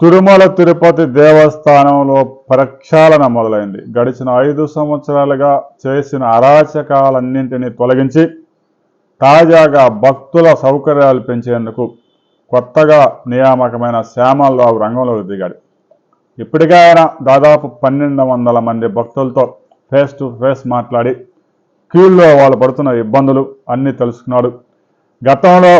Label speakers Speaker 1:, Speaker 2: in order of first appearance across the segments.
Speaker 1: తిరుమల తిరుపతి దేవస్థానంలో ప్రక్షాళన మొదలైంది. గడిచిన ఐదు సంవత్సరాలుగా చేసిన అరాచకాలన్నింటినీ తొలగించి తాజాగా భక్తుల సౌకర్యాలు పెంచేందుకు కొత్తగా నియామకమైన శ్యామలరావు రంగంలోకి దిగాడు. ఇప్పటికే ఆయన దాదాపు పన్నెండు వందల మంది భక్తులతో ఫేస్ టు ఫేస్ మాట్లాడి క్యూల్లో వాళ్ళు పడుతున్న ఇబ్బందులు అన్నీ తెలుసుకున్నాడు. గతంలో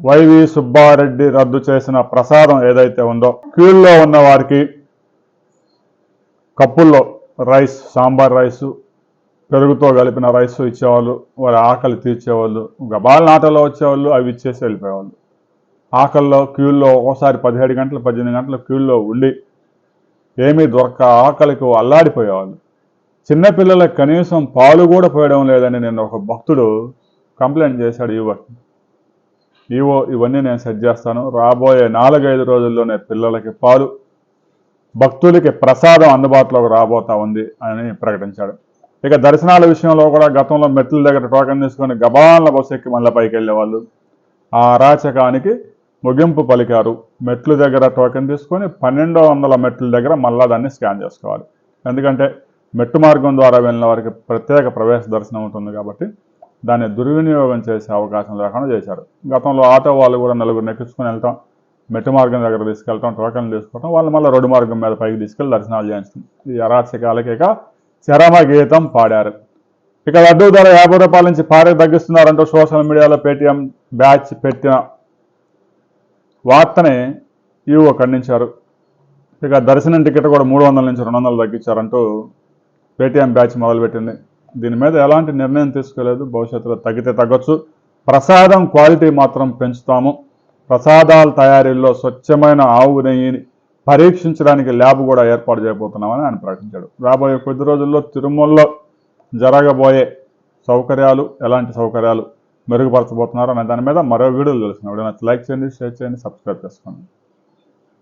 Speaker 1: వైవి సుబ్బారెడ్డి రద్దు చేసిన ప్రసాదం ఏదైతే ఉందో క్యూల్లో ఉన్న వారికి కప్పుల్లో రైస్ సాంబార్ రైసు పెరుగుతో కలిపిన రైస్ ఇచ్చేవాళ్ళు వారి ఆకలి తీర్చేవాళ్ళు గబాల నాటలో వచ్చేవాళ్ళు అవి ఇచ్చేసి వెళ్ళిపోయేవాళ్ళు. ఆకల్లో క్యూల్లో ఒక్కోసారి పదిహేడు గంటలు పద్దెనిమిది గంటలు క్యూల్లో ఉండి ఏమీ దొరక ఆకలికి అల్లాడిపోయేవాళ్ళు. చిన్నపిల్లలకు కనీసం పాలు కూడా పోయడం లేదని నేను ఒక భక్తుడు కంప్లైంట్ చేశాడు యువకి ఈవో ఇవన్నీ నేను సెట్ చేస్తాను. రాబోయే నాలుగైదు రోజుల్లోనే పిల్లలకి పాలు భక్తులకి ప్రసాదం అందుబాటులోకి రాబోతా ఉంది అని ప్రకటించాడు. ఇక దర్శనాల విషయంలో కూడా గతంలో మెట్ల దగ్గర టోకెన్ తీసుకొని గబాన్ల బస్సు ఎక్కి మళ్ళీ పైకి వెళ్ళేవాళ్ళు. ఆ అరాచకానికి ముగింపు పలికారు. మెట్ల దగ్గర టోకెన్ తీసుకొని పన్నెండు వందల మెట్ల దగ్గర మళ్ళా దాన్ని స్కాన్ చేసుకోవాలి. ఎందుకంటే మెట్టు మార్గం ద్వారా వెళ్ళిన వారికి ప్రత్యేక ప్రవేశ దర్శనం ఉంటుంది కాబట్టి దాన్ని దుర్వినియోగం చేసే అవకాశం లేకుండా చేశారు. గతంలో ఆటో వాళ్ళు కూడా నలుగురు ఎక్కించుకొని వెళ్తాం మెట్టు మార్గం దగ్గర తీసుకెళ్తాం టోకెన్లు తీసుకోవటం వాళ్ళు మళ్ళీ రోడ్డు మార్గం మీద పైకి తీసుకెళ్ళి దర్శనాలు చేయించడం ఈ అరాచకాలకేక చరమ గీతం పాడారు. ఇక లడ్డు ధర యాభై రూపాయల నుంచి పారే తగ్గిస్తున్నారంటూ సోషల్ మీడియాలో పేటీఎం బ్యాచ్ పెట్టిన వార్తని ఈవో ఖండించారు. ఇక దర్శనం టికెట్ కూడా మూడు వందల నుంచి రెండు వందలు తగ్గించారంటూ పేటీఎం బ్యాచ్ మొదలుపెట్టింది. దీని మీద ఎలాంటి నిర్ణయం తీసుకోలేదు. భవిష్యత్తులో తగ్గితే తగ్గొచ్చు. ప్రసాదం క్వాలిటీ మాత్రం పెంచుతాము. ప్రసాదాల తయారీలో స్వచ్ఛమైన ఆవు నెయ్యిని పరీక్షించడానికి ల్యాబ్ కూడా ఏర్పాటు చేయబోతున్నామని ఆయన ప్రకటించాడు. రాబోయే కొద్ది రోజుల్లో తిరుమలలో జరగబోయే సౌకర్యాలు ఎలాంటి సౌకర్యాలు మెరుగుపరచబోతున్నారు అనే దాని మీద మరో వీడియోలు తెలుస్తున్నాడు లైక్ చేయండి షేర్ చేయండి సబ్స్క్రైబ్ చేసుకోండి.